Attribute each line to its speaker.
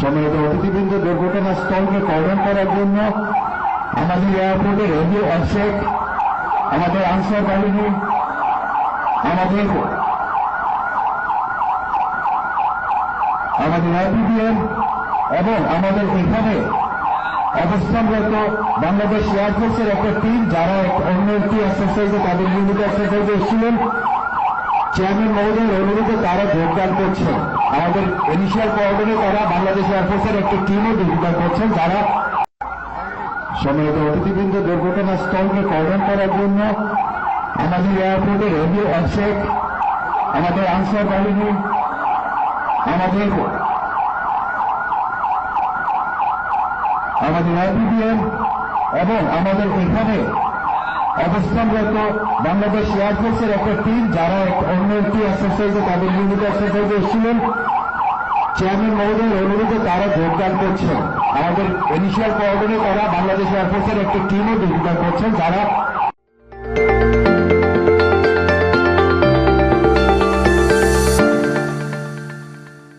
Speaker 1: সম্মানিত অতিথিবৃন্দ দুর্ঘটনাস্থলকে কর্ডন করার জন্য আমাদের এয়ারপোর্টে রেডিও অফসেট আমাদের আনসার বাহিনী, আমাদের আমাদের আইপিবিএম এবং আমাদের এখানে অবস্থানরত বাংলাদেশ এয়ারফোর্সের একটা টিম যারা অন্য একটি এক্সারসাইজে তাদের নিয়মিত এক্সারসাইজে এসেছিলেন। চেয়ারম্যান মহোদয়ের অনুরোধে তারা যোগদান করছেন। আমাদের ইনিশিয়াল কোঅর্ডিনে করা বাংলাদেশ এয়ারফোর্সের একটি টিমও যোগদান করছেন, যারা সম্মানিত অতিথিবৃন্দ দুর্ঘটনাস্থলকে কর্ডন করার জন্য আমাদের এয়ারপোর্টে রেডিও অফসেট আমাদের আনসার বাহিনী, আমাদের আমাদের আইপিবিএম এবং আমাদের এখানে অবস্থানরত বাংলাদেশ এয়ারফোর্সের একটা টিম যারা অন্য এক্সারসাইজে তাদের নিয়মিত এক্সারসাইজে এসেছিলেন। চেয়ারম্যান মহোদয়ের অনুরোধে তারা যোগদান করছেন। আমাদের ইনিশিয়াল কোয়ার্ডনে করা বাংলাদেশ এয়ারফোর্সের একটি টিমও যোগদান করছেন। যারা